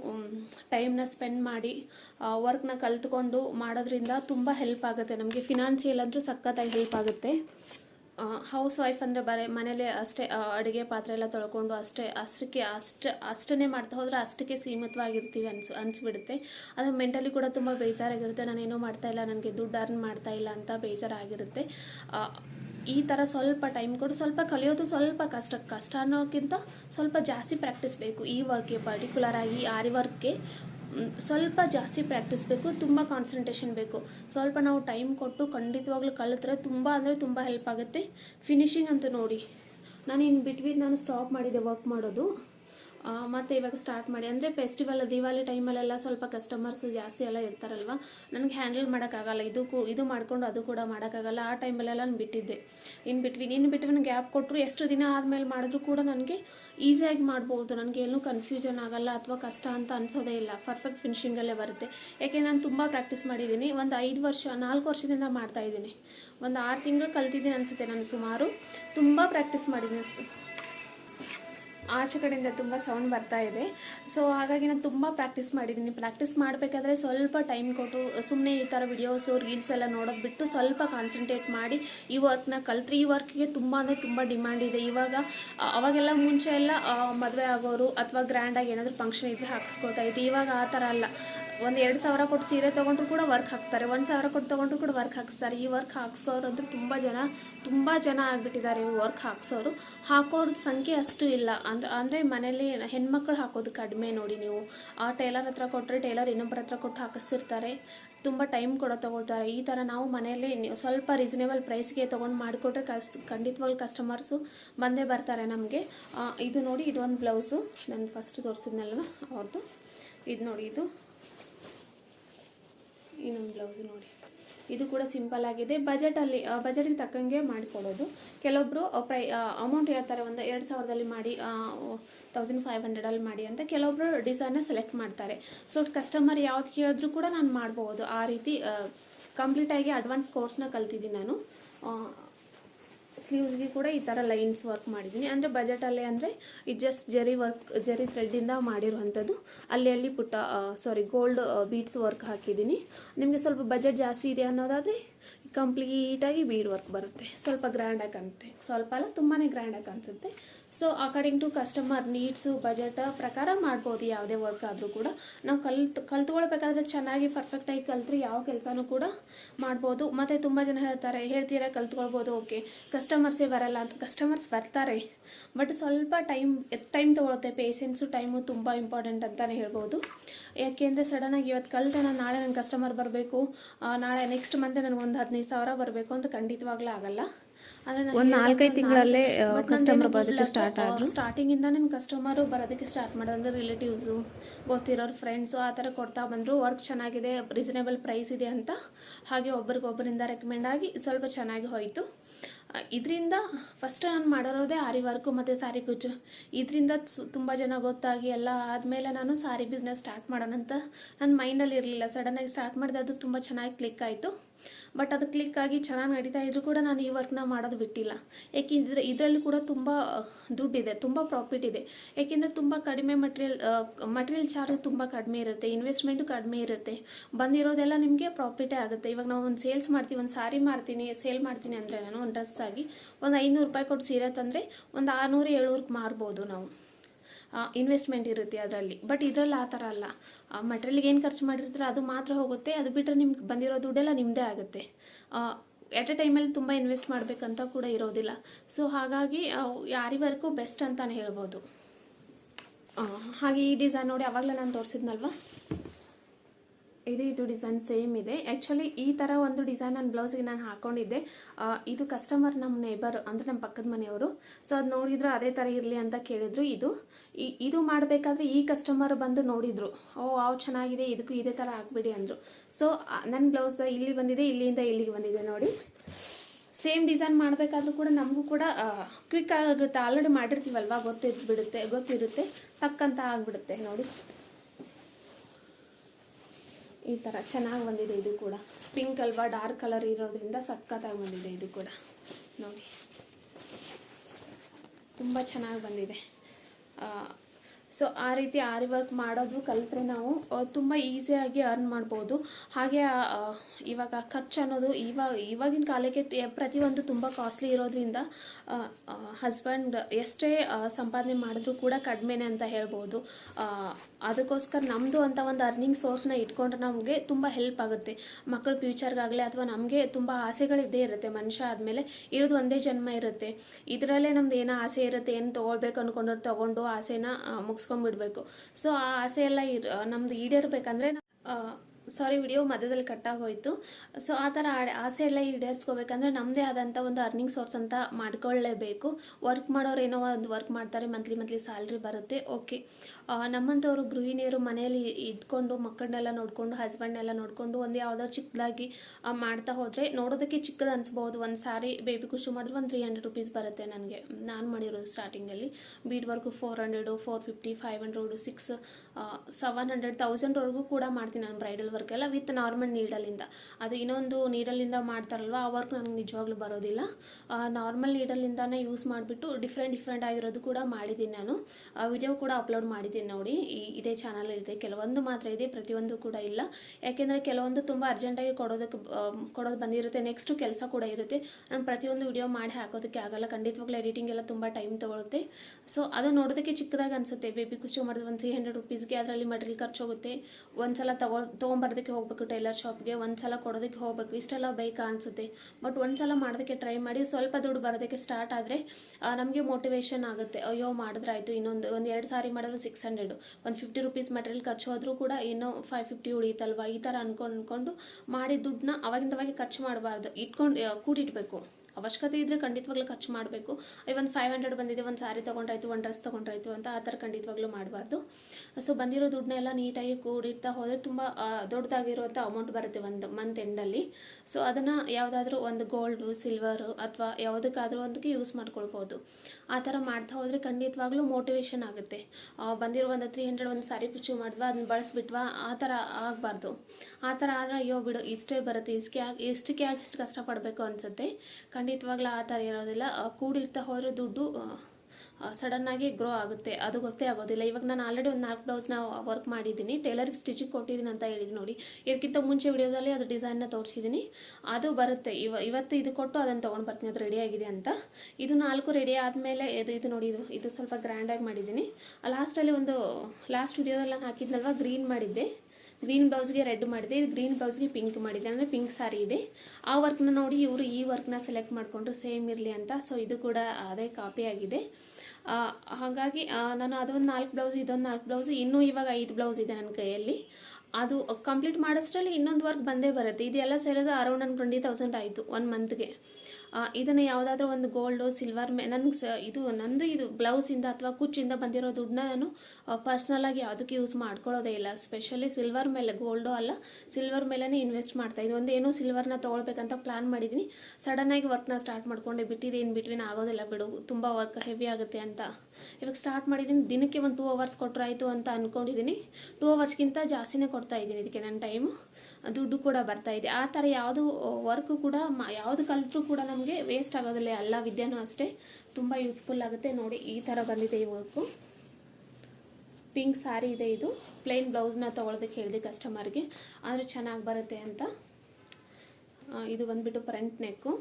ಟೈಮ್ನ ಸ್ಪೆಂಡ್ ಮಾಡಿ ವರ್ಕ್ನ ಕಲ್ತ್ಕೊಂಡು ಮಾಡೋದ್ರಿಂದ ತುಂಬ ಹೆಲ್ಪ್ ಆಗುತ್ತೆ. ನಮಗೆ ಫಿನಾನ್ಷಿಯಲ್ ಅಂತೂ ಸಖತ್ತಾಗಿ ಹೆಲ್ಪ್ ಆಗುತ್ತೆ. ಹೌಸ್ ವೈಫ್ ಅಂದರೆ ಬರೀ ಮನೇಲಿ ಅಷ್ಟೇ ಅಡುಗೆ ಪಾತ್ರೆ ಎಲ್ಲ ತೊಳ್ಕೊಂಡು ಅಷ್ಟೇ, ಅಷ್ಟಕ್ಕೆ, ಅಷ್ಟು, ಅಷ್ಟನ್ನೇ ಮಾಡ್ತಾ ಹೋದರೆ ಅಷ್ಟಕ್ಕೆ ಸೀಮಿತವಾಗಿರ್ತೀವಿ ಅನ್ಸ್, ಅನಿಸ್ಬಿಡುತ್ತೆ. ಅದು ಮೆಂಟಲಿ ಕೂಡ ತುಂಬ ಬೇಜಾರಾಗಿರುತ್ತೆ. ನಾನೇನೂ ಮಾಡ್ತಾ ಇಲ್ಲ, ನನಗೆ ದುಡ್ಡು ಅರ್ನ್ ಮಾಡ್ತಾ ಇಲ್ಲ ಅಂತ ಬೇಜಾರಾಗಿರುತ್ತೆ. ಈ ಥರ ಸ್ವಲ್ಪ ಟೈಮ್ ಕೊಟ್ಟು ಸ್ವಲ್ಪ ಕಲಿಯೋದು ಸ್ವಲ್ಪ ಕಷ್ಟ ಕಷ್ಟ ಅನ್ನೋಕ್ಕಿಂತ ಸ್ವಲ್ಪ ಜಾಸ್ತಿ ಪ್ರಾಕ್ಟೀಸ್ ಬೇಕು. ಈ ವರ್ಕ್ಗೆ ಪರ್ಟಿಕ್ಯುಲರ್ ಆಗಿ ಆರಿ ವರ್ಕ್ಗೆ ಸ್ವಲ್ಪ ಜಾಸ್ತಿ ಪ್ರಾಕ್ಟೀಸ್ ಬೇಕು, ತುಂಬ ಕಾನ್ಸಂಟ್ರೇಷನ್ ಬೇಕು. ಸ್ವಲ್ಪ ನಾವು ಟೈಮ್ ಕೊಟ್ಟು ಖಂಡಿತವಾಗ್ಲೂ ಕಲಿತ್ರೆ ತುಂಬ ಅಂದರೆ ತುಂಬ ಹೆಲ್ಪ್ ಆಗುತ್ತೆ. ಫಿನಿಶಿಂಗ್ ಅಂತೂ ನೋಡಿ ನಾನು ಇನ್ ಬಿಟ್ವೀನ್ ನಾನು ಸ್ಟಾಪ್ ಮಾಡಿದೆ ವರ್ಕ್ ಮಾಡೋದು. ಮತ್ತು ಇವಾಗ ಸ್ಟಾರ್ಟ್ ಮಾಡಿ, ಅಂದರೆ ಫೆಸ್ಟಿವಲ್ ದಿವಾಲಿ ಟೈಮಲ್ಲೆಲ್ಲ ಸ್ವಲ್ಪ ಕಸ್ಟಮರ್ಸ್ ಜಾಸ್ತಿ ಎಲ್ಲ ಇರ್ತಾರಲ್ವ? ನನಗೆ ಹ್ಯಾಂಡಲ್ ಮಾಡೋಕ್ಕಾಗಲ್ಲ, ಇದು ಕೂ, ಇದು ಮಾಡಿಕೊಂಡು ಅದು ಕೂಡ ಮಾಡೋಕ್ಕಾಗಲ್ಲ, ಆ ಟೈಮಲ್ಲೆಲ್ಲ ನಾನು ಬಿಟ್ಟಿದ್ದೆ. ಇನ್ನು ಬಿಟ್ವಿ ಇನ್ನು ಬಿಟ್ಟು ನನಗೆ ಗ್ಯಾಪ್ ಕೊಟ್ಟರು ಎಷ್ಟು ದಿನ ಆದಮೇಲೆ ಮಾಡಿದ್ರು ಕೂಡ ನನಗೆ ಈಸಿಯಾಗಿ ಮಾಡ್ಬೋದು. ನನಗೆ ಏನೂ ಕನ್ಫ್ಯೂಷನ್ ಆಗಲ್ಲ ಅಥವಾ ಕಷ್ಟ ಅಂತ ಅನ್ಸೋದೇ ಇಲ್ಲ. ಪರ್ಫೆಕ್ಟ್ ಫಿನಿಷಿಂಗಲ್ಲೇ ಬರುತ್ತೆ. ಯಾಕೆ ನಾನು ತುಂಬ ಪ್ರಾಕ್ಟೀಸ್ ಮಾಡಿದ್ದೀನಿ. ಒಂದು ಐದು ವರ್ಷ, ನಾಲ್ಕು ವರ್ಷದಿಂದ ಮಾಡ್ತಾ ಇದ್ದೀನಿ. ಒಂದು ಆರು ತಿಂಗಳು ಕಲ್ತಿದ್ದೀನಿ ಅನಿಸುತ್ತೆ ನಾನು ಸುಮಾರು. ತುಂಬ ಪ್ರಾಕ್ಟೀಸ್ ಮಾಡಿದ್ದೀನಿ. ಆಚೆ ಕಡೆಯಿಂದ ತುಂಬ ಸೌಂಡ್ ಬರ್ತಾ ಇದೆ. ಸೊ ಹಾಗಾಗಿ ನಾನು ತುಂಬ ಪ್ರಾಕ್ಟೀಸ್ ಮಾಡಿದ್ದೀನಿ ಪ್ರಾಕ್ಟೀಸ್ ಮಾಡಬೇಕಾದ್ರೆ ಸ್ವಲ್ಪ ಟೈಮ್ ಕೊಟ್ಟು ಸುಮ್ಮನೆ ಈ ಥರ ವಿಡಿಯೋಸು ರೀಲ್ಸ್ ಎಲ್ಲ ನೋಡೋದು ಬಿಟ್ಟು ಸ್ವಲ್ಪ ಕಾನ್ಸಂಟ್ರೇಟ್ ಮಾಡಿ ಈ ವರ್ಕ್ನ ಕಲ್ತ್ರಿ ಈ ವರ್ಕ್ಗೆ ತುಂಬ ಅಂದರೆ ತುಂಬ ಡಿಮ್ಯಾಂಡ್ ಇದೆ. ಇವಾಗ ಅವಾಗೆಲ್ಲ ಮುಂಚೆ ಎಲ್ಲ ಮದುವೆ ಆಗೋರು ಅಥವಾ ಗ್ರ್ಯಾಂಡಾಗಿ ಏನಾದರೂ ಫಂಕ್ಷನ್ ಇದ್ದರೆ ಹಾಕಿಸ್ಕೊಳ್ತಾ ಇತ್ತು ಇವಾಗ ಆ ಥರ ಅಲ್ಲ. ಒಂದು ಎರಡು ಸಾವಿರ ಕೊಟ್ಟು ಸೀರೆ ತೊಗೊಂಡ್ರು ಕೂಡ ವರ್ಕ್ ಹಾಕ್ತಾರೆ. ಒಂದು ಸಾವಿರ ಕೊಟ್ಟು ತೊಗೊಂಡ್ರು ಕೂಡ ವರ್ಕ್ ಹಾಕಿಸ್ತಾರೆ. ಈ ವರ್ಕ್ ಹಾಕ್ಸೋರು ಅಂದರೆ ತುಂಬ ಜನ ತುಂಬ ಜನ ಆಗಿಬಿಟ್ಟಿದ್ದಾರೆ ಈ ವರ್ಕ್ ಹಾಕ್ಸೋರು. ಹಾಕೋರ ಸಂಖ್ಯೆ ಅಷ್ಟು ಇಲ್ಲ. ಅಂದ್ರೆ ಅಂದರೆ ಮನೇಲಿ ಹೆಣ್ಮಕ್ಳು ಹಾಕೋದು ಕಡಿಮೆ ನೋಡಿ ನೀವು. ಆ ಟೈಲರ್ ಹತ್ರ ಕೊಟ್ಟರೆ ಟೈಲರ್ ಇನ್ನೊಬ್ಬರ ಹತ್ರ ಕೊಟ್ಟು ಹಾಕಿಸ್ತಿರ್ತಾರೆ. ತುಂಬ ಟೈಮ್ ಕೂಡ ತೊಗೊಳ್ತಾರೆ. ಈ ಥರ ನಾವು ಮನೆಯಲ್ಲಿ ಸ್ವಲ್ಪ ರೀಸನೇಬಲ್ ಪ್ರೈಸ್ಗೆ ತೊಗೊಂಡು ಮಾಡಿಕೊಟ್ರೆ ಕಸ್, ಖಂಡಿತವಾಗ್ಲೂ ಕಸ್ಟಮರ್ಸು ಬಂದೇ ಬರ್ತಾರೆ ನಮಗೆ. ಇದು ನೋಡಿ, ಇದೊಂದು ಬ್ಲೌಸು ನಾನು ಫಸ್ಟ್ ತೋರಿಸಿದ್ನಲ್ವ? ಅವ್ರದ್ದು ಇದು ನೋಡಿ, ಇದು. ಇನ್ನೊಂದು ಬ್ಲೌಸ್ ನೋಡಿ. ಇದು ಕೂಡ ಸಿಂಪಲ್ ಆಗಿದೆ. ಬಜೆಟಲ್ಲಿ ಬಜೆಟಿಗೆ ತಕ್ಕಂಗೆ ಮಾಡಿಕೊಡೋದು. ಕೆಲವೊಬ್ಬರು ಪ್ರೈ ಅಮೌಂಟ್ ಹೇಳ್ತಾರೆ ಒಂದು ಎರಡು ಸಾವಿರದಲ್ಲಿ ಮಾಡಿ ತೌಸಂಡ್ ಫೈವ್ ಹಂಡ್ರೆಡಲ್ಲಿ ಮಾಡಿ ಅಂತ ಕೆಲವೊಬ್ಬರು ಡಿಸೈನ್ನ ಸೆಲೆಕ್ಟ್ ಮಾಡ್ತಾರೆ. ಸೊ ಕಸ್ಟಮರ್ ಯಾವ್ದು ಕೇಳಿದ್ರು ಕೂಡ ನಾನು ಮಾಡ್ಬೋದು. ಆ ರೀತಿ ಕಂಪ್ಲೀಟಾಗಿ ಅಡ್ವಾನ್ಸ್ ಕೋರ್ಸ್ನ ಕಲ್ತಿದ್ದೀನಿ ನಾನು. ಸ್ಲೀವ್ಸ್ಗೆ ಕೂಡ ಈ ಥರ ಲೈನ್ಸ್ ವರ್ಕ್ ಮಾಡಿದ್ದೀನಿ. ಅಂದರೆ ಬಜೆಟಲ್ಲೇ ಅಂದರೆ ಇದು ಜಸ್ಟ್ ಜರಿ ವರ್ಕ್ ಜರಿ ಥ್ರೆಡ್ಡಿಂದ ಮಾಡಿರುವಂಥದ್ದು. ಅಲ್ಲಿ ಅಲ್ಲಿ ಪುಟ್ಟ ಸಾರಿ ಗೋಲ್ಡ್ ಬೀಡ್ಸ್ ವರ್ಕ್ ಹಾಕಿದ್ದೀನಿ. ನಿಮಗೆ ಸ್ವಲ್ಪ ಬಜೆಟ್ ಜಾಸ್ತಿ ಇದೆ ಅನ್ನೋದಾದರೆ ಕಂಪ್ಲೀಟಾಗಿ ಬೀಡ್ ವರ್ಕ್ ಬರುತ್ತೆ. ಸ್ವಲ್ಪ ಗ್ರ್ಯಾಂಡಾಗಿ ಕಾಣುತ್ತೆ. ಸ್ವಲ್ಪ ಅಲ್ಲ ತುಂಬಾ ಗ್ರ್ಯಾಂಡಾಗಿ ಕಾಣಿಸುತ್ತೆ. So according to customer needs budget ಪ್ರಕಾರ ಮಾಡ್ಬೋದು. ಯಾವುದೇ ವರ್ಕ್ ಆದರೂ ಕೂಡ. ನಾವು ಕಲ್ತು, ಕಲ್ತ್ಕೊಳ್ಬೇಕಾದ್ರೆ ಚೆನ್ನಾಗಿ ಪರ್ಫೆಕ್ಟಾಗಿ ಕಲ್ತ್ರೆ. ಯಾವ ಕೆಲಸನೂ ಕೂಡ ಮಾಡ್ಬೋದು. ಮತ್ತು ತುಂಬ ಜನ ಹೇಳ್ತಾರೆ, ಹೇಳ್ತೀರಾ, ಕಲ್ತ್ಕೊಳ್ಬೋದು ಓಕೆ ಕಸ್ಟಮರ್ಸೇ ಬರಲ್ಲ ಅಂತ. ಕಸ್ಟಮರ್ಸ್ ಬರ್ತಾರೆ. ಬಟ್ ಸ್ವಲ್ಪ ಟೈಮ್ ಟೈಮ್ ತೊಗೊಳುತ್ತೆ. ಪೇಷನ್ಸು ಟೈಮು ತುಂಬ ಇಂಪಾರ್ಟೆಂಟ್ ಅಂತಲೇ ಹೇಳ್ಬೋದು. ಯಾಕೆಂದರೆ ಸಡನ್ನಾಗಿ ಇವತ್ತು ಕಲಿತೆ ನಾನು ನಾಳೆ ನನ್ನ ಕಸ್ಟಮರ್ ಬರಬೇಕು. ನಾಳೆ ನೆಕ್ಸ್ಟ್ ಮಂತೆ ನನಗೆ ಒಂದು ಹದಿನೈದು ಸಾವಿರ ಬರಬೇಕು ಅಂತ ಖಂಡಿತವಾಗ್ಲೂ ಆಗಲ್ಲ. ಒಂದ್ ನಾಲ್ಕೈದು ತಿಂಗಳಲ್ಲೇ, ಕಸ್ಟಮರ್ customer ಬರೋದಕ್ಕೆ ಸ್ಟಾರ್ಟ್ ಆದ್ರು. ಸ್ಟಾರ್ಟಿಂಗಿಂದ ನನ್ನ ಕಸ್ಟಮರ್ ಬರೋದಕ್ಕೆ ಸ್ಟಾರ್ಟ್ ಮಾಡೋದಂದ್ರೆ ರಿಲೇಟಿವ್ಸು ಗೊತ್ತಿರೋರು ಫ್ರೆಂಡ್ಸು ಆ ಥರ ಕೊಡ್ತಾ ಬಂದರು. ವರ್ಕ್ ಚೆನ್ನಾಗಿದೆ ರೀಸನೇಬಲ್ ಪ್ರೈಸ್ ಇದೆ ಅಂತ ಹಾಗೆ ಒಬ್ರಿಗೊಬ್ಬರಿಂದ ರೆಕಮೆಂಡ್ ಆಗಿ ಸ್ವಲ್ಪ ಚೆನ್ನಾಗಿ ಹೋಯಿತು. ಇದರಿಂದ ಫಸ್ಟ್ ನಾನು ಮಾಡಿರೋದೇ ಆರಿ ವರ್ಕು ಮತ್ತು ಸಾರಿ ಕುಚ್ಚು ಇದರಿಂದ ತುಂಬ ಜನ ಗೊತ್ತಾಗಿ ಎಲ್ಲ ಆದಮೇಲೆ ನಾನು ಸಾರಿ ಬಿಸ್ನೆಸ್ ಸ್ಟಾರ್ಟ್ ಮಾಡೋಣ ಅಂತ ನನ್ನ ಮೈಂಡಲ್ಲಿ ಇರಲಿಲ್ಲ ಸಡನ್ನಾಗಿ ಸ್ಟಾರ್ಟ್ ಮಾಡಿದೆ ಅದು ತುಂಬ ಚೆನ್ನಾಗಿ ಕ್ಲಿಕ್ ಆಯಿತು. ಬಟ್ ಅದು ಕ್ಲಿಕ್ ಆಗಿ ಚೆನ್ನಾಗಿ ನಡೀತಾ ಇದ್ರೂ ಕೂಡ ನಾನು ಈ ವರ್ಕ್ನ ಮಾಡೋದು ಬಿಟ್ಟಿಲ್ಲ. ಏಕೆಂದರೆ ಇದರಲ್ಲಿ ಕೂಡ ತುಂಬ ದುಡ್ಡಿದೆ, ತುಂಬ ಪ್ರಾಫಿಟ್ ಇದೆ. ಏಕೆಂದರೆ ತುಂಬ ಕಡಿಮೆ ಮಟೀರಿಯಲ್ ಮಟೀರಿಯಲ್ ಚಾರ್ಜ್ ತುಂಬ ಕಡಿಮೆ ಇರುತ್ತೆ ಇನ್ವೆಸ್ಟ್ಮೆಂಟು ಕಡಿಮೆ ಇರುತ್ತೆ. ಬಂದಿರೋದೆಲ್ಲ ನಿಮಗೆ ಪ್ರಾಫಿಟೇ ಆಗುತ್ತೆ. ಇವಾಗ ನಾವು ಒಂದು ಸೇಲ್ಸ್ ಮಾಡ್ತೀವಿ, ಒಂದು ಸಾರಿ ಮಾರ್ತೀನಿ ಸೇಲ್ ಮಾಡ್ತೀನಿ ಅಂದರೆ ನಾನು ಒಂದು ಡ್ರೆಸ್ ಆಗಿ ಒಂದು ಐನೂರು ರೂಪಾಯಿ ಕೊಟ್ಟು ಸೀರೆ ತಂದರೆ ಒಂದು ಆರುನೂರು ಏಳ್ನೂರಕ್ಕೆ ಮಾರ್ಬೋದು ನಾವು. ಇನ್ವೆಸ್ಟ್ಮೆಂಟ್ ಇರುತ್ತೆ ಅದರಲ್ಲಿ. ಬಟ್ ಇದರಲ್ಲಿ ಆ ಥರ ಅಲ್ಲ. ಮೆಟ್ರಿಯಲ್ಗೆ ಏನು ಖರ್ಚು ಮಾಡಿರ್ತೀರ ಅದು ಮಾತ್ರ ಹೋಗುತ್ತೆ, ಅದು ಬಿಟ್ಟರೆ ನಿಮ್ಗೆ ಬಂದಿರೋ ದುಡ್ಡೆಲ್ಲ ನಿಮ್ಮದೇ ಆಗುತ್ತೆ. ಎಟ್ ಎ ಟೈಮಲ್ಲಿ ತುಂಬ ಇನ್ವೆಸ್ಟ್ ಮಾಡಬೇಕಂತ ಕೂಡ ಇರೋದಿಲ್ಲ. ಸೊ ಹಾಗಾಗಿ ಯಾರಿವರೆಗೂ ಬೆಸ್ಟ್ ಅಂತಲೇ ಹೇಳ್ಬೋದು. ಹಾಗೆ ಈ ಡಿಸೈನ್ ನೋಡಿ ಅವಾಗಲೇ ನಾನು ತೋರಿಸಿದ್ನಲ್ವ? ಇದು ಇದು ಡಿಸೈನ್ ಸೇಮ್ ಇದೆ. ಆ್ಯಕ್ಚುಲಿ ಈ ಥರ ಒಂದು ಡಿಸೈನ್ ನನ್ನ ಬ್ಲೌಸಿಗೆ ನಾನು ಹಾಕ್ಕೊಂಡಿದ್ದೆ ಇದು ಕಸ್ಟಮರ್ ನಮ್ಮ ನೇಬರ್ ಅಂದರೆ ನಮ್ಮ ಪಕ್ಕದ ಮನೆಯವರು. ಸೊ ಅದು ನೋಡಿದ್ರು ಅದೇ ಥರ ಇರಲಿ ಅಂತ ಕೇಳಿದ್ರು ಇದು. ಇದು ಮಾಡಬೇಕಾದ್ರೆ ಈ ಕಸ್ಟಮರ್ ಬಂದು ನೋಡಿದರು. ಓ ಅವು ಚೆನ್ನಾಗಿದೆ, ಇದಕ್ಕೂ ಇದೇ ಥರ ಹಾಕ್ಬಿಡಿ ಅಂದರು. ಸೊ ನನ್ನ ಬ್ಲೌಸ್ ಇಲ್ಲಿ ಬಂದಿದೆ, ಇಲ್ಲಿಂದ ಇಲ್ಲಿಗೆ ಬಂದಿದೆ ನೋಡಿ. ಸೇಮ್ ಡಿಸೈನ್ ಮಾಡಬೇಕಾದ್ರೂ ಕೂಡ ನಮಗೂ ಕೂಡ ಕ್ವಿಕ್ ಆಗುತ್ತೆ. ಆಲ್ರೆಡಿ ಮಾಡಿರ್ತೀವಲ್ವಾ? ಗೊತ್ತಿದ್ಬಿಡುತ್ತೆ ಗೊತ್ತಿರುತ್ತೆ. ತಕ್ಕಂತ ಆಗಿಬಿಡುತ್ತೆ ನೋಡಿ. ಈ ಥರ ಚೆನ್ನಾಗಿ ಬಂದಿದೆ ಇದು ಕೂಡ. ಪಿಂಕ್ ಅಲ್ವಾ ಡಾರ್ಕ್ ಕಲರ್ ಇರೋದ್ರಿಂದ ಸಖತ್ತಾಗಿ ಬಂದಿದೆ ಇದು ಕೂಡ. ನೋಡಿ. ತುಂಬ ಚೆನ್ನಾಗಿ ಬಂದಿದೆ. ಸೊ ಆ ರೀತಿ ಆರಿ ವರ್ಕ್ ಮಾಡೋದು ಕಲಿತ್ರೆ ನಾವು ತುಂಬ ಈಸಿಯಾಗಿ ಅರ್ನ್ ಮಾಡ್ಬೋದು. ಹಾಗೆ ಇವಾಗ ಖರ್ಚು ಅನ್ನೋದು ಇವಾಗ, ಇವಾಗಿನ ಕಾಲಕ್ಕೆ ಪ್ರತಿಯೊಂದು ತುಂಬ ಕಾಸ್ಟ್ಲಿ ಇರೋದ್ರಿಂದ ಹಸ್ಬೆಂಡ್ ಎಷ್ಟೇ ಸಂಪಾದನೆ ಮಾಡಿದ್ರೂ ಕೂಡ ಕಡಿಮೆನೆ ಅಂತ ಹೇಳ್ಬೋದು. ಅದಕ್ಕೋಸ್ಕರ ನಮ್ಮದು ಅಂತ ಒಂದು ಅರ್ನಿಂಗ್ ಸೋರ್ಸ್ನ ಇಟ್ಕೊಂಡ್ರೆ ನಮಗೆ ತುಂಬ ಹೆಲ್ಪ್ ಆಗುತ್ತೆ. ಮಕ್ಕಳ ಫ್ಯೂಚರ್ಗಾಗಲಿ ಅಥವಾ ನಮಗೆ ತುಂಬ ಆಸೆಗಳಿದ್ದೇ ಇರುತ್ತೆ. ಮನುಷ್ಯ ಆದಮೇಲೆ ಇರೋದು ಒಂದೇ ಜನ್ಮ ಇರುತ್ತೆ. ಇದರಲ್ಲೇ ನಮ್ದು ಏನೋ ಆಸೆ ಇರುತ್ತೆ, ಏನು ತೊಗೊಳ್ಬೇಕು ಅಂದ್ಕೊಂಡ್ರೆ ತೊಗೊಂಡು ಆಸೆನ ಮುಗಿಸ್ಕೊಂಡ್ಬಿಡ್ಬೇಕು. ಸೊ ಆ ಆಸೆ ಎಲ್ಲ ಇರ್, ನಮ್ದು ಈಡೇರಬೇಕಂದ್ರೆ ಸಾರಿ ವಿಡಿಯೋ ಮಧ್ಯದಲ್ಲಿ ಕಟ್ಟಾಗೋಯಿತು. ಸೊ ಆ ಥರ ಆಸೆ ಎಲ್ಲ ಈಡೇರಿಸ್ಕೋಬೇಕಂದ್ರೆ ನಮ್ಮದೇ ಆದಂಥ ಒಂದು ಅರ್ನಿಂಗ್ ಸೋರ್ಸ್ ಅಂತ ಮಾಡ್ಕೊಳ್ಳೇಬೇಕು. ವರ್ಕ್ ಮಾಡೋರು ಏನೋ ಒಂದು ವರ್ಕ್ ಮಾಡ್ತಾರೆ ಮಂತ್ಲಿ ಮಂತ್ಲಿ ಸ್ಯಾಲ್ರಿ ಬರುತ್ತೆ ಓಕೆ ನಮ್ಮಂಥವ್ರು ಗೃಹಿಣಿಯರು ಮನೆಯಲ್ಲಿ ಇದ್ಕೊಂಡು, ಮಕ್ಕಳನ್ನೆಲ್ಲ ನೋಡಿಕೊಂಡು ಹಸ್ಬೆಂಡ್ನೆಲ್ಲ ನೋಡಿಕೊಂಡು ಒಂದು ಯಾವುದಾದ್ರು ಚಿಕ್ಕದಾಗಿ ಮಾಡ್ತಾ ಹೋದರೆ ನೋಡೋದಕ್ಕೆ ಚಿಕ್ಕದು ಅನಿಸ್ಬೋದು. ಒಂದು ಸಾರಿ ಬೇಬಿ ಖುಷಿ ಮಾಡಿದ್ರೆ ಒಂದು ತ್ರೀ ಹಂಡ್ರೆಡ್ ರುಪೀಸ್ ಬರುತ್ತೆ ನನಗೆ. ನಾನು ಮಾಡಿರೋದು ಸ್ಟಾರ್ಟಿಂಗಲ್ಲಿ bead work four hundred four fifty five hundred six seven hundred ತೌಸಂಡ್ವರೆಗೂ ಕೂಡ ಮಾಡ್ತೀನಿ ನಾನು ಬ್ರೈಡಲ್ ವರ್ಕ್ ಎಲ್ಲ ವಿತ್ ನಾರ್ಮಲ್ ನೀಡಲಿಂದ ಅದು ಇನ್ನೊಂದು ನೀಡಲಿಂದ ಮಾಡ್ತಾರಲ್ವ ಆ ವರ್ಕ್ ನನಗೆ ನಿಜವಾಗ್ಲೂ ಬರೋದಿಲ್ಲ. ನಾರ್ಮಲ್ ನೀಡಲಿಂದಾನೇ ಯೂಸ್ ಮಾಡಿಬಿಟ್ಟು ಡಿಫ್ರೆಂಟ್ ಡಿಫ್ರೆಂಟ್ ಆಗಿರೋದು ಕೂಡ ಮಾಡಿದ್ದೀನಿ ನಾನು. ವಿಡಿಯೋ ಕೂಡ ಅಪ್ಲೋಡ್ ಮಾಡಿದ್ದೀನಿ ನೋಡಿ. ಇದೇ ಚಾನಲ್ ಇದೆ. ಕೆಲವೊಂದು ಮಾತ್ರ ಇದೆ, ಪ್ರತಿಯೊಂದು ಕೂಡ ಇಲ್ಲ. ಯಾಕೆಂದರೆ ಕೆಲವೊಂದು ತುಂಬ ಅರ್ಜೆಂಟಾಗಿ ಕೊಡೋದಕ್ಕೆ ಕೊಡೋದು ಬಂದಿರುತ್ತೆ. ನೆಕ್ಸ್ಟು ಕೆಲಸ ಕೂಡ ಇರುತ್ತೆ. ನಾನು ಪ್ರತಿಯೊಂದು ವಿಡಿಯೋ ಮಾಡಿ ಹಾಕೋದಕ್ಕೆ ಆಗಲ್ಲ. ಖಂಡಿತವಾಗ್ಲೂ ಎಡಿಟಿಂಗ್ ಎಲ್ಲ ತುಂಬ ಟೈಮ್ ತೊಗೊಳುತ್ತೆ. ಸೊ ಅದು ನೋಡೋದಕ್ಕೆ ಚಿಕ್ಕದಾಗಿ ಅನಿಸುತ್ತೆ. ಬೇಬಿ ಕುಚ್ಚು ಮಾಡಿದ್ರೆ ಒಂದು ತ್ರೀ ಹಂಡ್ರೆಡ್ ರುಪೀಸ್ಗೆ ಅದರಲ್ಲಿ ಮಟೀರಿಯಲ್ ಖರ್ಚು ಹೋಗುತ್ತೆ. ಒಂದು ಸಲ ತಗೊ ತೊಗೊಂಬರೋದಕ್ಕೆ ಹೋಗಬೇಕು, ಟೈಲರ್ ಶಾಪ್ಗೆ ಒಂದು ಸಲ ಕೊಡೋದಕ್ಕೆ ಹೋಗ್ಬೇಕು, ಇಷ್ಟೆಲ್ಲ ಬೇಕಾ ಅನಿಸುತ್ತೆ. ಬಟ್ ಒಂದು ಸಲ ಮಾಡೋದಕ್ಕೆ ಟ್ರೈ ಮಾಡಿ, ಸ್ವಲ್ಪ ದುಡ್ಡು ಬರೋದಕ್ಕೆ ಸ್ಟಾರ್ಟ್ ಆದರೆ ನಮಗೆ ಮೋಟಿವೇಶನ್ ಆಗುತ್ತೆ. ಅಯ್ಯೋ, ಮಾಡಿದ್ರೆ ಆಯಿತು, ಇನ್ನೊಂದು, ಒಂದು ಎರಡು ಸಾರಿ ಮಾಡಿದ್ರೆ ಸಿಕ್ಸ್ ಹಂಡ್ರೆಡು ಒಂದು ಫಿಫ್ಟಿ ರುಪೀಸ್ ಮಟೀರಿಯಲ್ ಖರ್ಚು ಹೋದರೂ ಕೂಡ ಇನ್ನೂ ಫೈವ್ ಫಿಫ್ಟಿ ಉಳಿಯುತ್ತಲ್ವ? ಈ ಥರ ಅನ್ಕೊಂಡು ಅನ್ಕೊಂಡು ಮಾಡಿ ದುಡ್ಡನ್ನ ಅವಾಗಿಂದವಾಗಿ ಖರ್ಚು ಮಾಡಬಾರ್ದು. ಇಟ್ಕೊಂಡು ಕೂಡಿಡಬೇಕು ಅವಶ್ಯಕತೆ ಇದ್ದರೆ ಖಂಡಿತವಾಗ್ಲೂ ಖರ್ಚು ಮಾಡಬೇಕು. ಒಂದು ಫೈವ್ ಹಂಡ್ರೆಡ್ ಬಂದಿದೆ, ಒಂದು ಸಾರಿ ತೊಗೊಂಡ್ರಾಯ್ತು, ಒಂದು ಡ್ರೆಸ್ ತೊಗೊಂಡ್ರಾಯ್ತು ಅಂತ ಆ ಥರ ಖಂಡಿತವಾಗ್ಲೂ ಮಾಡಬಾರ್ದು. ಸೊ ಬಂದಿರೋ ದುಡ್ಡನ್ನೆಲ್ಲ ನೀಟಾಗಿ ಕೂಡಿಡ್ತಾ ಹೋದರೆ ತುಂಬ ದೊಡ್ಡದಾಗಿರುವಂಥ ಅಮೌಂಟ್ ಬರುತ್ತೆ ಒಂದು ಮಂತ್ ಎಂಡಲ್ಲಿ ಸೊ ಅದನ್ನು ಯಾವುದಾದ್ರೂ ಒಂದು ಗೋಲ್ಡು ಸಿಲ್ವರು ಅಥವಾ ಯಾವುದಕ್ಕಾದ್ರೂ ಒಂದಕ್ಕೆ ಯೂಸ್ ಮಾಡ್ಕೊಳ್ಬೋದು. ಆ ಥರ ಮಾಡ್ತಾ ಹೋದರೆ ಖಂಡಿತವಾಗ್ಲೂ ಮೋಟಿವೇಶನ್ ಆಗುತ್ತೆ. ಬಂದಿರೋ ಒಂದು ತ್ರೀ ಹಂಡ್ರೆಡ್ ಒಂದು ಸಾರಿ ಕುಚ್ಚು ಮಾಡಿದ್ವಾ, ಅದನ್ನ ಬಳಸ್ಬಿಟ್ವಾ, ಆ ಥರ ಆಗಬಾರ್ದು. ಆ ಥರ ಆದರೆ, ಅಯ್ಯೋ ಬಿಡು, ಇಷ್ಟೇ ಬರುತ್ತೆ, ಇಷ್ಟಕ್ಕೆ ಯಾಕೆ ಎಷ್ಟಕ್ಕೆ ಯಾಕೆ ಇಷ್ಟು ಕಷ್ಟಪಡಬೇಕು ಅನಿಸುತ್ತೆ. ಖಂಡಿತವಾಗ್ಲೂ ಆ ಥರ ಇರೋದಿಲ್ಲ. ಕೂಡಿರ್ತಾ ಹೋದರೆ ದುಡ್ಡು ಸಡನ್ನಾಗಿ ಗ್ರೋ ಆಗುತ್ತೆ. ಅದು ಗೊತ್ತೇ ಆಗೋದಿಲ್ಲ. ಇವಾಗ ನಾನು ಆಲ್ರೆಡಿ ಒಂದು ನಾಲ್ಕು ಬ್ಲೌಸ್ನ ವರ್ಕ್ ಮಾಡಿದ್ದೀನಿ. ಟೈಲರ್ಗೆ ಸ್ಟಿಚಿಂಗ್ ಕೊಟ್ಟಿದ್ದೀನಿ ಅಂತ ಹೇಳಿದ್ದು ನೋಡಿ. ಇದಕ್ಕಿಂತ ಮುಂಚೆ ವಿಡಿಯೋದಲ್ಲಿ ಅದು ಡಿಸೈನ್ನ ತೋರಿಸಿದ್ದೀನಿ. ಅದು ಬರುತ್ತೆ. ಇವ, ಇವತ್ತು ಇದು ಕೊಟ್ಟು ಅದನ್ನು ತೊಗೊಂಡು ಬರ್ತೀನಿ. ಅದು ರೆಡಿ ಆಗಿದೆ ಅಂತ. ಇದು ನಾಲ್ಕು ರೆಡಿ ಆದಮೇಲೆ ಇದು ಇದು ನೋಡಿ, ಇದು ಇದು ಸ್ವಲ್ಪ ಗ್ರ್ಯಾಂಡಾಗಿ ಮಾಡಿದ್ದೀನಿ. ಲಾಸ್ಟಲ್ಲಿ ಒಂದು ಲಾಸ್ಟ್ ವಿಡಿಯೋದಲ್ಲಿ ನಾನು ಹಾಕಿದ್ನಲ್ವ? ಗ್ರೀನ್ ಮಾಡಿದ್ದೆ. ಗ್ರೀನ್ ಬ್ಲೌಸ್ಗೆ ರೆಡ್ ಮಾಡಿದೆ ಗ್ರೀನ್ ಬ್ಲೌಸ್ಗೆ ಪಿಂಕ್ ಮಾಡಿದೆ. ಅಂದರೆ ಪಿಂಕ್ ಸಾರಿ ಇದೆ. ಆ ವರ್ಕ್ನ ನೋಡಿ ಇವರು ಈ ವರ್ಕ್ನ ಸೆಲೆಕ್ಟ್ ಮಾಡಿಕೊಂಡ್ರು ಸೇಮ್ ಇರಲಿ ಅಂತ. ಸೊ ಇದು ಕೂಡ ಅದೇ ಕಾಪಿ ಆಗಿದೆ. ಹಾಗಾಗಿ ನಾನು ಅದೊಂದು ನಾಲ್ಕು ಬ್ಲೌಸ್ ಇದೊಂದು ನಾಲ್ಕು ಬ್ಲೌಸ್ ಇನ್ನೂ ಇವಾಗ ಐದು ಬ್ಲೌಸ್ ಇದೆ ನನ್ನ ಕೈಯಲ್ಲಿ. ಅದು ಕಂಪ್ಲೀಟ್ ಮಾಡೋಷ್ಟರಲ್ಲಿ ಇನ್ನೊಂದು ವರ್ಕ್ ಬಂದೇ ಬರುತ್ತೆ. ಇದೆಲ್ಲ ಸೇರೋದು ಅರೌಂಡ್ ಒಂದು ಟ್ವೆಂಟಿ ತೌಸಂಡ್ ಆಯಿತು ಒನ್ ಮಂತ್ಗೆ ಇದನ್ನು ಯಾವುದಾದ್ರೂ ಒಂದು ಗೋಲ್ಡು ಸಿಲ್ವರ್ ಮೇ, ನನಗೆ ಸ, ಇದು ನಂದು ಇದು ಬ್ಲೌಸಿಂದ ಅಥವಾ ಕುಚ್ಚಿಂದ ಬಂದಿರೋ ದುಡ್ಡನ್ನ ನಾನು ಪರ್ಸ್ನಲಾಗಿ ಯಾವುದಕ್ಕೆ ಯೂಸ್ ಮಾಡ್ಕೊಳ್ಳೋದೇ ಇಲ್ಲ. ಸ್ಪೆಷಲಿ ಸಿಲ್ವರ್ ಮೇಲೆ ಗೋಲ್ಡು ಅಲ್ಲ ಸಿಲ್ವರ್ ಮೇಲೇ ಇನ್ವೆಸ್ಟ್ ಮಾಡ್ತಾ ಒಂದು ಏನೋ ಸಿಲ್ವರ್ನ ತೊಗೊಳ್ಬೇಕಂತ ಪ್ಲ್ಯಾನ್ ಮಾಡಿದ್ದೀನಿ. ಸಡನ್ನಾಗಿ ವರ್ಕ್ನ ಸ್ಟಾರ್ಟ್ ಮಾಡ್ಕೊಂಡೆ ಬಿಟ್ಟಿದ್ದೀನಿ ಬಿಟ್ವೀನ್ ಆಗೋದಿಲ್ಲ ಬಿಡು. ತುಂಬ ವರ್ಕ್ ಹೆವಿ ಆಗುತ್ತೆ ಅಂತ. ಇವಾಗ ಸ್ಟಾರ್ಟ್ ಮಾಡಿದ್ದೀನಿ. ದಿನಕ್ಕೆ ಒಂದು ಟೂ ಅವರ್ಸ್ ಕೊಟ್ಟರಾಯ್ತು ಅಂತ ಅಂದ್ಕೊಂಡಿದ್ದೀನಿ ಟೂ ಅವರ್ಸ್ಗಿಂತ ಜಾಸ್ತಿನೇ ಕೊಡ್ತಾ ಇದ್ದೀನಿ ಇದಕ್ಕೆ ನನ್ನ ಟೈಮು ದುಡ್ಡು ಕೂಡ ಬರ್ತಾ ಇದೆ. ಆ ಥರ ಯಾವುದು ವರ್ಕು ಕೂಡ ಮ, ಯಾವುದು ಕಲಿತ್ರೂ ಕೂಡ ನಮಗೆ ವೇಸ್ಟ್ ಆಗೋದಿಲ್ಲ. ಎಲ್ಲ ವಿದ್ಯೆನೂ ಅಷ್ಟೇ ತುಂಬ ಯೂಸ್ಫುಲ್ ಆಗುತ್ತೆ. ನೋಡಿ, ಈ ಥರ ಬಂದಿದೆ ಈ ವರ್ಕು ಪಿಂಕ್ ಸ್ಯಾರಿ ಇದೆ ಇದು. ಪ್ಲೇನ್ ಬ್ಲೌಸ್ನ ತೊಗೊಳೋದಕ್ಕೆ ಹೇಳಿದೆ ಕಸ್ಟಮರ್ಗೆ ಆದರೆ ಚೆನ್ನಾಗಿ ಬರುತ್ತೆ ಅಂತ. ಇದು ಬಂದುಬಿಟ್ಟು ಫ್ರಂಟ್ ನೆಕ್ಕು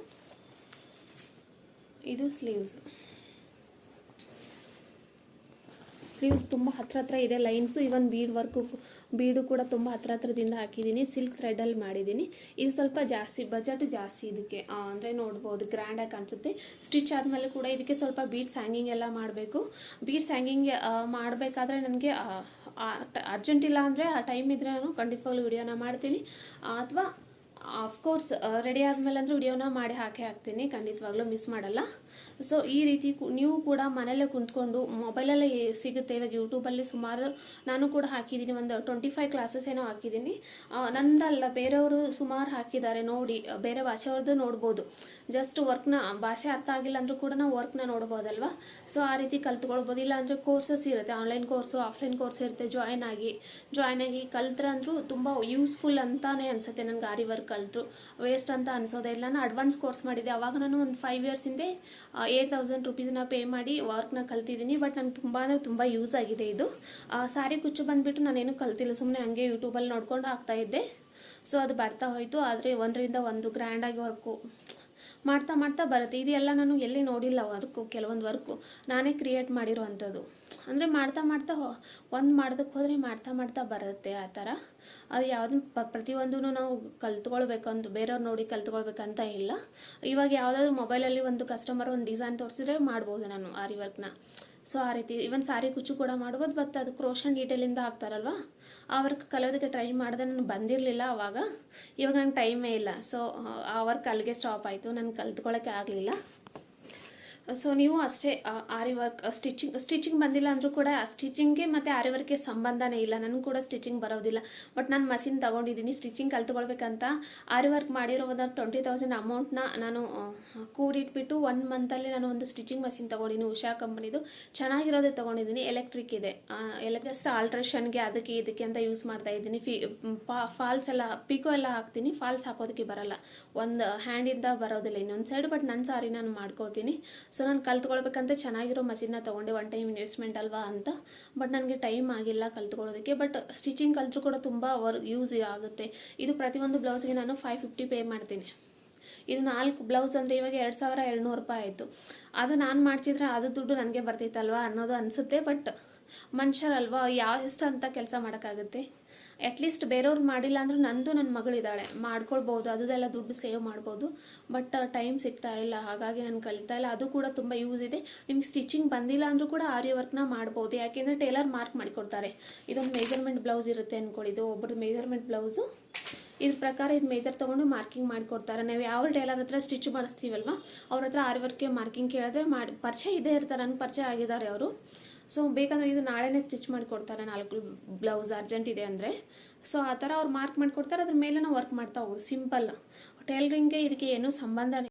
ಇದು ಸ್ಲೀವ್ಸ್ ಸ್ಲೀವ್ಸ್ ತುಂಬ ಹತ್ರ ಹತ್ರ ಇದೆ. Lines even bead work bead ಕೂಡ ತುಂಬ ಹತ್ರ ಹತ್ರದಿಂದ ಹಾಕಿದ್ದೀನಿ ಸಿಲ್ಕ್ ಥ್ರೆಡಲ್ಲಿ ಮಾಡಿದ್ದೀನಿ. ಇದು ಸ್ವಲ್ಪ ಜಾಸ್ತಿ ಬಜೆಟ್ ಜಾಸ್ತಿ ಇದಕ್ಕೆ ಅಂದರೆ ನೋಡ್ಬೋದು ಗ್ರ್ಯಾಂಡಾಗಿ ಕಾಣಿಸುತ್ತೆ ಸ್ಟಿಚ್ ಆದಮೇಲೆ ಕೂಡ ಇದಕ್ಕೆ ಸ್ವಲ್ಪ ಬೀಡ್ಸ್ ಹ್ಯಾಂಗಿಂಗ್ ಎಲ್ಲ ಮಾಡಬೇಕು. ಬೀಡ್ಸ್ ಹ್ಯಾಂಗಿಂಗ್ ಮಾಡಬೇಕಾದ್ರೆ ನನಗೆ ಅರ್ಜೆಂಟ್ ಇಲ್ಲ ಅಂದರೆ ಆ ಟೈಮ್ ಇದ್ದರೆ ನಾನು ಖಂಡಿತವಾಗ್ಲೂ ವಿಡಿಯೋನ ಮಾಡ್ತೀನಿ. ಅಥವಾ ಅಫ್ಕೋರ್ಸ್ ರೆಡಿ ಆದಮೇಲೆ ಅಂದರೆ ವಿಡಿಯೋನ ಮಾಡಿ ಹಾಕೇ ಹಾಕ್ತೀನಿ. ಖಂಡಿತವಾಗ್ಲೂ ಮಿಸ್ ಮಾಡಲ್ಲ. ಸೊ ಈ ರೀತಿ ನೀವು ಕೂಡ ಮನೆಯಲ್ಲೇ ಕುಂತ್ಕೊಂಡು ಮೊಬೈಲಲ್ಲೇ ಸಿಗುತ್ತೆ. ಇವಾಗ ಯೂಟ್ಯೂಬಲ್ಲಿ ಸುಮಾರು ನಾನು ಕೂಡ ಹಾಕಿದ್ದೀನಿ. ಒಂದು ಟ್ವೆಂಟಿ ಫೈವ್ ಕ್ಲಾಸಸ್ ಏನೋ ಹಾಕಿದ್ದೀನಿ. ನಂದಲ್ಲ, ಬೇರೆಯವರು ಸುಮಾರು ಹಾಕಿದ್ದಾರೆ ನೋಡಿ. ಬೇರೆ ಭಾಷೆಯವ್ರದ್ದು ನೋಡ್ಬೋದು. ಜಸ್ಟ್ ವರ್ಕ್ನ ಭಾಷೆ ಅರ್ಥ ಆಗಿಲ್ಲ ಅಂದರೂ ಕೂಡ ನಾವು ವರ್ಕ್ನ ನೋಡ್ಬೋದಲ್ವಾ? ಸೊ ಆ ರೀತಿ ಕಲ್ತ್ಕೊಳ್ಬೋದು. ಇಲ್ಲ ಅಂದರೆ ಕೋರ್ಸಸ್ ಇರುತ್ತೆ. ಆನ್ಲೈನ್ ಕೋರ್ಸು ಆಫ್ಲೈನ್ ಕೋರ್ಸ್ ಇರುತ್ತೆ. ಜಾಯ್ನ್ ಆಗಿ ಜಾಯ್ನ್ ಆಗಿ ಕಲ್ತ್ರೆ ಅಂದರೂ ತುಂಬ ಯೂಸ್ಫುಲ್ ಅಂತಾನೆ ಅನಿಸುತ್ತೆ ನನಗೆ ಆರಿ ವರ್ಕ್ ಕಲ್ತು ವೇಸ್ಟ್ ಅಂತ ಅನ್ಸೋದೇ ಇಲ್ಲ. ನಾನು ಅಡ್ವಾನ್ಸ್ ಕೋರ್ಸ್ ಮಾಡಿದ್ದೆ. ಅವಾಗ ನಾನು ಒಂದು ಫೈವ್ ಇಯರ್ಸ್ ಹಿಂದೆ ಏಟ್ ತೌಸಂಡ್ ರುಪೀಸ್ನ ಪೇ ಮಾಡಿ ವರ್ಕ್ನ ಕಲ್ತಿದ್ದೀನಿ ಬಟ್ ನನಗೆ ತುಂಬ ಅಂದರೆ ತುಂಬ ಯೂಸ್ ಆಗಿದೆ ಇದು. ಸಾರಿ ಕುಚ್ಚು ಬಂದುಬಿಟ್ಟು ನಾನೇನು ಕಲ್ತಿಲ್ಲ ಸುಮ್ಮನೆ ಹಂಗೆ ಯೂಟ್ಯೂಬಲ್ಲಿ ನೋಡ್ಕೊಂಡು ಹಾಕ್ತಾ ಇದ್ದೆ. ಸೊ ಅದು ಬರ್ತಾ ಹೋಯಿತು, ಆದರೆ ಒಂದರಿಂದ ಒಂದು ಗ್ರ್ಯಾಂಡಾಗಿ ವರ್ಕು ಮಾಡ್ತಾ ಮಾಡ್ತಾ ಬರುತ್ತೆ. ಇದೆಲ್ಲ ನಾನು ಎಲ್ಲಿ ನೋಡಿಲ್ಲ ವರ್ಕು ಕೆಲವೊಂದು ವರ್ಕು ನಾನೇ ಕ್ರಿಯೇಟ್ ಮಾಡಿರುವಂಥದ್ದು. ಅಂದರೆ ಮಾಡ್ತಾ ಮಾಡ್ತಾ ಒಂದು ಮಾಡೋದಕ್ಕೆ ಹೋದರೆ ಮಾಡ್ತಾ ಮಾಡ್ತಾ ಬರುತ್ತೆ ಆ ಥರ. ಅದು ಯಾವುದು ಪ ಪ್ರತಿಯೊಂದೂ ನಾವು ಅಂತ ಬೇರೆಯವ್ರು ನೋಡಿ ಕಲ್ತ್ಕೊಳ್ಬೇಕಂತ ಇಲ್ಲ. ಇವಾಗ ಯಾವುದಾದ್ರೂ ಮೊಬೈಲಲ್ಲಿ ಒಂದು ಕಸ್ಟಮರ್ ಒಂದು ಡಿಸೈನ್ ತೋರಿಸಿದ್ರೆ ಮಾಡ್ಬೋದು ನಾನು ಆರಿ ವರ್ಕ್ನ ಸೊ ಆ ರೀತಿ ಇವನ್ ಸಾರಿ ಕುಚ್ಚು ಕೂಡ ಮಾಡ್ಬೋದು ಬಟ್ ಅದು ಕ್ರೋಶನ್ ಡೀಟೇಲಿಂದ ಹಾಕ್ತಾರಲ್ವ? ಆ ವರ್ಕ್ ಕಲಿಯೋದಕ್ಕೆ ಟ್ರೈ ಮಾಡಿದೆ ನಾನು ಬಂದಿರಲಿಲ್ಲ ಆವಾಗ ಇವಾಗ ನಂಗೆ ಟೈಮೇ ಇಲ್ಲ. ಸೊ ಆ ವರ್ಕ್ ಅಲ್ಲಿಗೆ ಸ್ಟಾಪ್ ಆಯಿತು. ನಾನು ಕಲ್ತ್ಕೊಳ್ಳೋಕ್ಕೆ ಆಗಲಿಲ್ಲ. ಸೊ ನೀವು ಅಷ್ಟೇ ಆರಿ ವರ್ಕ್ ಸ್ಟಿಚಿಂಗ್ ಸ್ಟಿಚಿಂಗ್ ಬಂದಿಲ್ಲ ಅಂದರೂ ಕೂಡ ಆ ಸ್ಟಿಚಿಂಗ್ಗೆ ಮತ್ತು ಆರಿ ವರ್ಕ್ಗೆ ಸಂಬಂಧನೇ ಇಲ್ಲ. ನನಗೆ ಕೂಡ ಸ್ಟಿಚಿಂಗ್ ಬರೋದಿಲ್ಲ. ಬಟ್ ನಾನು ಮಷಿನ್ ತೊಗೊಂಡಿದ್ದೀನಿ. ಸ್ಟಿಚಿಂಗ್ ಕಲ್ತ್ಕೊಳ್ಬೇಕಂತ ಆರಿ ವರ್ಕ್ ಮಾಡಿರೋದ ಟ್ವೆಂಟಿ ತೌಸಂಡ್ ಅಮೌಂಟ್ನ ನಾನು ಕೂಡಿಟ್ಬಿಟ್ಟು ಒನ್ ಮಂತಲ್ಲಿ ನಾನು ಒಂದು ಸ್ಟಿಚಿಂಗ್ ಮಷಿನ್ ತೊಗೊಂಡಿದ್ದೀನಿ. ಉಷಾ ಕಂಪ್ನಿದು. ಚೆನ್ನಾಗಿರೋದೇ ತೊಗೊಂಡಿದ್ದೀನಿ. ಎಲೆಕ್ಟ್ರಿಕ್ ಇದೆ. ಎಲೆಕ್ ಜಸ್ಟ್ ಆಲ್ಟ್ರೇಷನ್ಗೆ ಅದಕ್ಕೆ ಇದಕ್ಕೆ ಅಂತ ಯೂಸ್ ಮಾಡ್ತಾ ಇದ್ದೀನಿ. ಫಿ ಫಾಲ್ಸ್ ಎಲ್ಲ ಪಿಕೋ ಎಲ್ಲ ಹಾಕ್ತೀನಿ. ಫಾಲ್ಸ್ ಹಾಕೋದಕ್ಕೆ ಬರಲ್ಲ. ಒಂದು ಹ್ಯಾಂಡಿಂದ ಬರೋದಿಲ್ಲ. ಇನ್ನೊಂದು ಸೈಡ್ ಬಟ್ ನನ್ನ ಸಾರಿ ನಾನು ಮಾಡ್ಕೋತೀನಿ ಸೊ ನಾನು ಕಲ್ತ್ಕೊಳ್ಬೇಕಂತ ಚೆನ್ನಾಗಿರೋ ಮಷಿನ್ನ ತೊಗೊಂಡೆ. ಒನ್ ಟೈಮ್ ಇನ್ವೆಸ್ಟ್ಮೆಂಟ್ ಅಲ್ವಾ ಅಂತ. ಬಟ್ ನನಗೆ ಟೈಮ್ ಆಗಿಲ್ಲ ಕಲ್ತ್ಕೊಳ್ಳೋದಕ್ಕೆ ಬಟ್ ಸ್ಟಿಚಿಂಗ್ ಕಲ್ತ್ರೂ ಕೂಡ ತುಂಬ ವರ್ ಯೂಸ್ ಆಗುತ್ತೆ. ಇದು ಪ್ರತಿಯೊಂದು ಬ್ಲೌಸ್ಗೆ ನಾನು ಫೈವ್ ಫಿಫ್ಟಿ ಪೇ ಮಾಡ್ತೀನಿ. ಇದು ನಾಲ್ಕು ಬ್ಲೌಸ್ ಅಂದರೆ ಇವಾಗ ಎರಡು ಸಾವಿರ ಎರಡುನೂರು ರೂಪಾಯಿ ಆಯಿತು. ಅದು ನಾನು ಮಾಡ್ತಿದ್ರೆ ಅದು ದುಡ್ಡು ನನಗೆ ಬರ್ತಿತ್ತಲ್ವಾ ಅನ್ನೋದು ಅನಿಸುತ್ತೆ. ಬಟ್ ಮನುಷ್ಯರಲ್ವಾ, ಯಾವ ಎಷ್ಟು ಅಂತ ಕೆಲಸ ಮಾಡೋಕ್ಕಾಗುತ್ತೆ. ಅಟ್ಲೀಸ್ಟ್ ಬೇರೆಯವ್ರು ಮಾಡಿಲ್ಲ ಅಂದರೂ ನಂದು ನನ್ನ ಮಗಳಿದ್ದಾಳೆ ಮಾಡ್ಕೊಳ್ಬೋದು ಅದೆಲ್ಲ ದುಡ್ಡು ಸೇವ್ ಮಾಡ್ಬೋದು. ಬಟ್ ಟೈಮ್ ಸಿಗ್ತಾ ಇಲ್ಲ. ಹಾಗಾಗಿ ನಾನು ಕಲಿತಾ ಇಲ್ಲ. ಅದು ಕೂಡ ತುಂಬ ಯೂಸ್ ಇದೆ. ನಿಮ್ಗೆ ಸ್ಟಿಚಿಂಗ್ ಬಂದಿಲ್ಲ ಅಂದರೂ ಕೂಡ ಆರಿ ವರ್ಕ್ನ ಮಾಡ್ಬೋದು. ಯಾಕೆಂದರೆ ಟೇಲರ್ ಮಾರ್ಕ್ ಮಾಡಿಕೊಡ್ತಾರೆ. ಇದೊಂದು ಮೆಜರ್ಮೆಂಟ್ ಬ್ಲೌಸ್ ಇರುತ್ತೆ ಅಂದ್ಕೊಳ್ಳಿ ಇದು ಒಬ್ಬರದ್ದು ಮೆಜರ್ಮೆಂಟ್ ಬ್ಲೌಸು ಇದ್ರ ಪ್ರಕಾರ ಇದು ಮೇಜರ್ ತೊಗೊಂಡು ಮಾರ್ಕಿಂಗ್ ಮಾಡಿಕೊಡ್ತಾರೆ. ನಾವು ಯಾವ ಟೇಲರ್ ಹತ್ರ ಸ್ಟಿಚ್ ಮಾಡಿಸ್ತೀವಲ್ವ? ಅವ್ರ ಹತ್ರ ಆರಿ ವರ್ಕ್ಗೆ ಮಾರ್ಕಿಂಗ್ ಕೇಳಿದ್ರೆ ಮಾಡಿ, ಪರಿಚಯ ಇದೇ ಇರ್ತಾರೆ. ನನ್ನ ಪರಿಚಯ ಆಗಿದ್ದಾರೆ ಅವರು. ಸೊ ಬೇಕಂದರೆ ಇದು ನಾಳೆನೇ ಸ್ಟಿಚ್ ಮಾಡಿಕೊಡ್ತಾರೆ. ನಾಲ್ಕು ಬ್ಲೌಸ್ ಅರ್ಜೆಂಟ್ ಇದೆ ಅಂದರೆ. ಸೊ ಆ ಥರ ಅವ್ರು ಮಾರ್ಕ್ ಮಾಡಿಕೊಡ್ತಾರೆ. ಅದ್ರ ಮೇಲೆ ನಾವು ವರ್ಕ್ ಮಾಡ್ತಾ ಹೋಗೋದು. ಸಿಂಪಲ್ ಟೈಲರಿಂಗ್ಗೆ ಇದಕ್ಕೆ ಏನೂ ಸಂಬಂಧನೇ